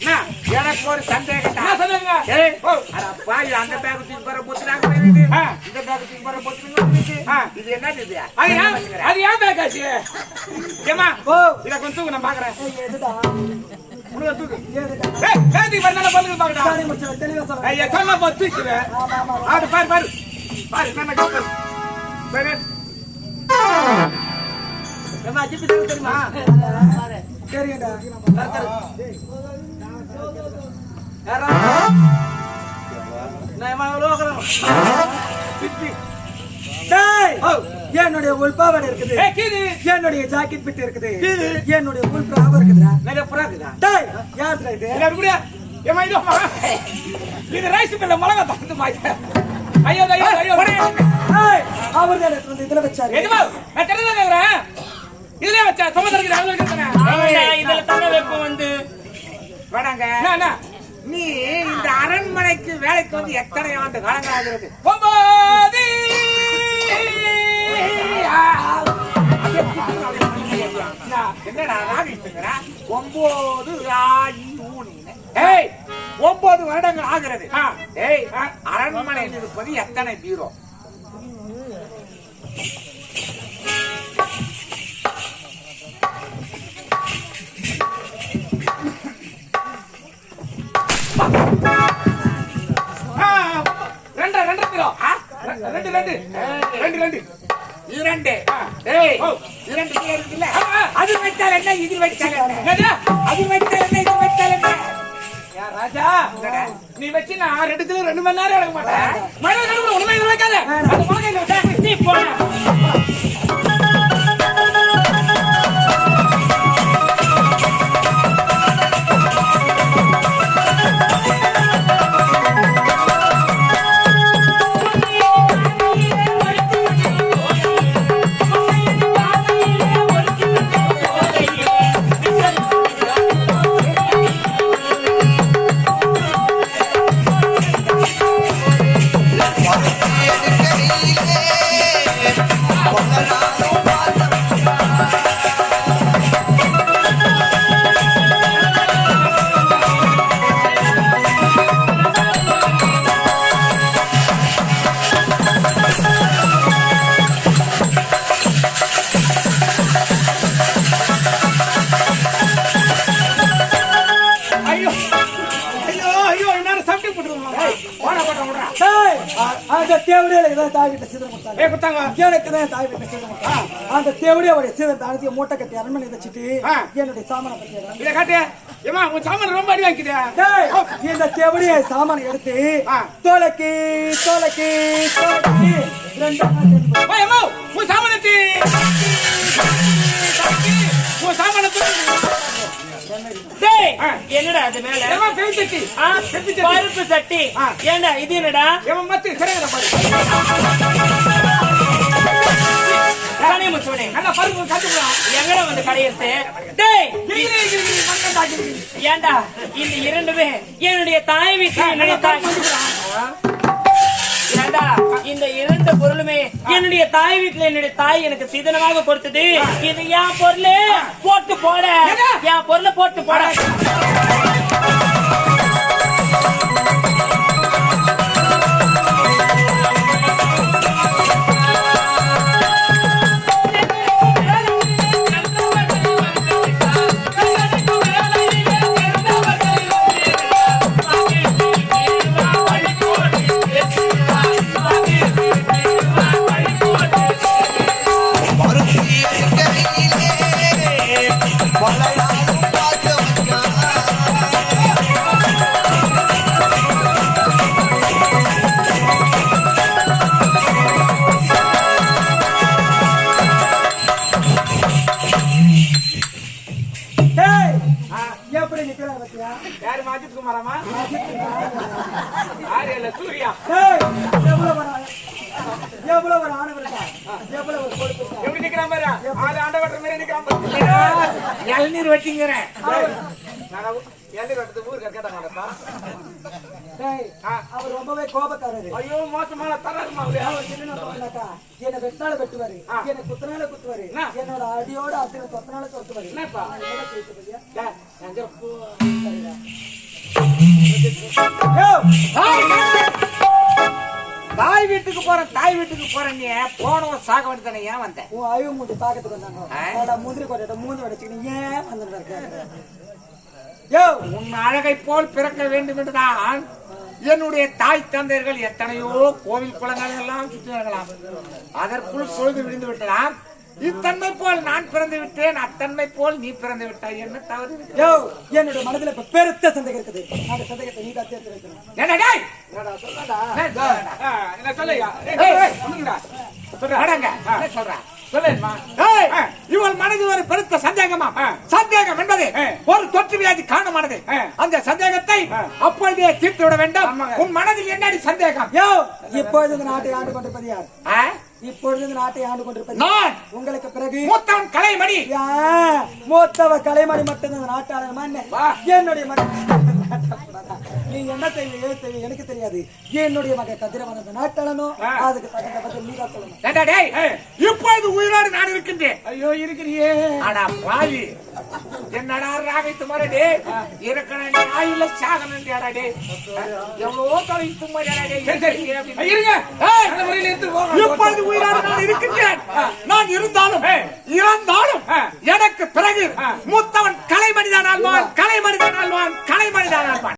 என்ன? எனக்கு ஒரு சந்தேகம். என்ன பாவி, அந்த bag தூக்கி போற பொத்துனாங்க போயிருக்கு. இந்த bag தூக்கி போற பொத்துனாங்க. இது என்னது இது? அது என்ன ஏன்? ஏன் பேக்காச்சு ஏமா ஓ. இத கொஞ்சம் தூக்கு நான் பாக்குறேன். எதுடா முழுக்க தூக்கு. ஏய் பேத்தி பண்ணல பல்லுக்கு பாக்கடா சாரி மச்சான் தெளிவா சொல்றேன். ஐயா சொன்னா பா தூக்குவேன் ஆமா ஆமா ஆடு பாரு பாரு. பாரு என்ன கேட்க சரி ஏம்மா, ஜிப்பி தர தெரியுமா? சரிங்கடா யாரா? நான்? சிப்பி டேய்! ஓ. என்னுடைய உள்பாவடை இருக்குது. என்னுடைய ஜாக்கெட் பிட் இருக்குது. கீது. என்னுடைய உள் பிராவ இருக்குதுடா. நிறைய புறா இருக்குதா? யாருடா இது? ஏமா இது ரைஸ் பில்ல மிளகா தந்து மாய்க்க ஐயோ ஐயோ ஐயோ அவர் இதுல வச்சாரு. எதுமா? நான் கேக்குறேன். இதுலயே வச்சா சும்மா இதுல தானே வெப்பம் வந்து வேணாங்க. நீ இந்த அரண்மனைக்கு வேலைக்கு வந்து எத்தனை ஆண்டு காலங்கள் ஆகிறது ஒன்பது என்னடா? ஒன்பது ஆயி ஊனின்னு. ஏய் ஒன்பது வருடங்கள் ஆகிறது. ஏய் அரண்மனையில் இருப்பது எத்தனை பீரோ ரெண்டு ரெண்டு. ரெண்டு ரெண்டு. இரண்டு. ஏய். இரண்டு பீரோ இருக்குல்ல. அது வைத்தால் என்ன? இது வைத்தால் என்ன? அது வைத்தால் என்ன? இது வைத்தால் என்ன? ராஜா. நீ வச்சு நான் ரெண்டு கிலோ ரெண்டு மணி நேரம் எடுக்க மாட்டேன். மழை இது வைக்காத. அது குத்தி போன அந்த தேவடியில ஏதாவது தாய் வீட்டை சீதம் கொடுத்தாங்க எனக்கு தான் தாய் வீட்டை சீதம் கொடுத்தாங்க அந்த தேவடியை அவருடைய சீதம் தாழ்த்திய மூட்டை கட்டி அரண்மனை வச்சுட்டு. என்னுடைய சாமான பத்தி இத காட்டு. ஏமா உன் சாமான் ரொம்ப அடி வாங்கிக்கிதே டேய் இந்த தேவடியை சாமான எடுத்து. தோலைக்கு தோலைக்கு தோலைக்கு. ரெண்டு வா ஏமா உன் சாமான் எடுத்து. உன் சாமான் எடுத்து. டேய் ஆ. என்னடா அது மேல? பருப்பு சட்டி. ஏண்டா இது என்னடா? மத்து முச்சுவனே நல்லா பருப்பு காட்டுக்கலாம் எங்கடா வந்து தாக்கி ஏண்டா இந்த இரண்டுமே என்னுடைய தாய் வீட்டு என்னுடைய தாய் ஏண்டா? இந்த இரண்டு பொருளுமே என்னுடைய தாய் வீட்டுல என்னுடைய தாய் எனக்கு சீதனமாக கொடுத்தது. இது என் பொருள். போட்டு போட. என் பொருளை போட்டு போட. எப்படி நிக்கிறா பத்தியா? யாரு மாஜித் குமாரமா? யாரு இல்ல சூர்யா. எவ்வளவு ஆ- எவ்வளவு ஒரு ஆணவம் இருக்கா? எவ்வளவு ஒரு இருக்கா? எப்படி நிக்கிறான் பாரு? ஆளு ஆண்டவட்ட மாதிரி நிக்கிறான் இளநீர் வச்சுங்கிறேன் ஊருக்கு கேட்டாங்கப்பா டேய், அவர் ரொம்பவே கோபக்காரரு. ஐயோ மோசமான அவர். என்ன வெட்டினால வெட்டுவாரு. என்னை குத்துனால குத்துவாரு. என்ன? என்னோட அடியோட அத்தனை தொத்தனால தொத்துவாரு என்னப்பா? தாய் வீட்டுக்கு போறேன் தாய் வீட்டுக்கு போறேன் நீ போனவன் சாக வேண்டியதானே ஏன் வந்த? உன் அழிவு மூட்டி பாக்கத்துக்கு வந்தாங்க. முந்திரி கொட்டை மூஞ்சி வடைச்சுக்கிட்டு ஏன் வந்துட்டு யோ உன் அழகை போல் பிறக்க வேண்டும் என்றுதான் என்னுடைய தாய் தந்தையர்கள் எத்தனையோ கோவில் குளங்கள் எல்லாம் சுற்றினார்களாம் அதற்குள் பொழுது விழுந்து விட்டலாம் இத்தன்மை போல் நான் பிறந்து விட்டேன் அத்தன்மை போல் நீ பிறந்து விட்டாய் என்ன தவறு? யோ என்னோட மனதுல இப்ப பெருத்த சந்தேகம் இருக்குது. அந்த சந்தேகத்தை நீ தான் தேர்த்து வைக்கணும். என்னடா டேய்? என்னடா ஒரு பெருத்த சந்தேகமா? சந்தேகம் என்பது ஒரு தொற்று வியாதி காரணமானது. அந்த சந்தேகத்தை அப்பொழுதே தீர்த்து விட வேண்டும். உன் மனதில் என்னடி சந்தேகம்? இப்பொழுது இந்த நாட்டை ஆண்டு கொண்டிருப்பது யார்? இப்பொழுது இந்த நாட்டை ஆண்டு கொண்டிருப்பது நான் உங்களுக்கு பிறகு மூத்தவன் கலைமணி. மூத்தவ கலைமணி மட்டும் இந்த நாட்டாளர் என்னுடைய மகன். நீ என்ன ஏன் செய்வ எனக்கு தெரியாது. என்னுடைய மகன் கதிரவன் அந்த நாட்டாளனும் அதுக்கு தகுந்த பதில் நீ தான் சொல்லணும் டேய், இப்பொழுது உயிரோடு நான் இருக்கின்றேன் ஐயோ இருக்கிறியே. அடா பாவி. என்னடா ராகைத்து மரடே இருக்கணும் ஆயுள சாகணும் டே எவ்வளவோ தொலைத்து சரி ஐயா, இருங்க. இப்பொழுது உயிரோடு நான் இருக்கின்றேன். நான் இருந்தாலும் இறந்தாலும் எனக்கு பிறகு மூத்தவன் கலை மனிதன் ஆழ்வான் கலை மனிதன் ஆழ்வான் கலை மனிதன் ஆழ்வான்